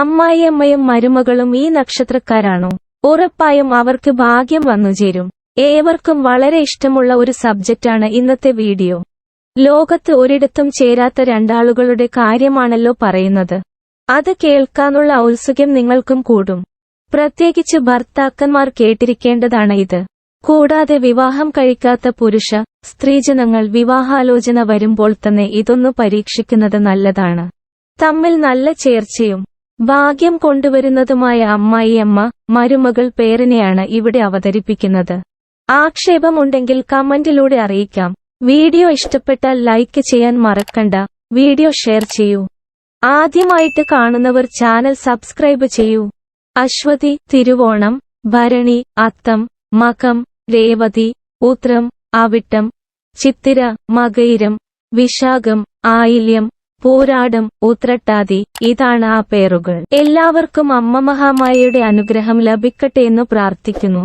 അമ്മായിയമ്മയും മരുമകളും ഈ നക്ഷത്രക്കാരാണോ? ഉറപ്പായും അവർക്ക് ഭാഗ്യം വന്നുചേരും ഏവർക്കും വളരെ ഇഷ്ടമുള്ള ഒരു സബ്ജക്റ്റാണ് ഇന്നത്തെ വീഡിയോ. ലോകത്ത് ഒരിടത്തും ചേരാത്ത രണ്ടാളുകളുടെ കാര്യമാണല്ലോ പറയുന്നത്. അത് കേൾക്കാനുള്ള ഔത്സുഖ്യം നിങ്ങൾക്കും കൂടും. പ്രത്യേകിച്ച് ഭർത്താക്കന്മാർ കേട്ടിരിക്കേണ്ടതാണ് ഇത്. കൂടാതെ വിവാഹം കഴിക്കാത്ത പുരുഷ സ്ത്രീജനങ്ങൾ വിവാഹാലോചന വരുമ്പോൾ തന്നെ ഇതൊന്നു പരീക്ഷിക്കുന്നത് നല്ലതാണ്. തമ്മിൽ നല്ല ചേർച്ചയും ഭാഗ്യം കൊണ്ടുവരുന്നതുമായ അമ്മായിയമ്മ മരുമകൾ പേരിനെയാണ് ഇവിടെ അവതരിപ്പിക്കുന്നത്. ആക്ഷേപമുണ്ടെങ്കിൽ കമന്റിലൂടെ അറിയിക്കാം. വീഡിയോ ഇഷ്ടപ്പെട്ടാൽ ലൈക്ക് ചെയ്യാൻ മറക്കണ്ട. വീഡിയോ ഷെയർ ചെയ്യൂ. ആദ്യമായിട്ട് കാണുന്നവർ ചാനൽ സബ്സ്ക്രൈബ് ചെയ്യൂ. അശ്വതി തിരുവോണം ഭരണി അത്തം മകം രേവതി ഉത്രം അവിട്ടം ചിത്തിര മകയിരം വിശാഖം ആയില്യം പൂരാടം ഉത്രട്ടാതി ഇതാണ് ആ പേരുകൾ എല്ലാവർക്കും അമ്മ മഹാമായയുടെ അനുഗ്രഹം ലഭിക്കട്ടെ എന്ന് പ്രാർത്ഥിക്കുന്നു.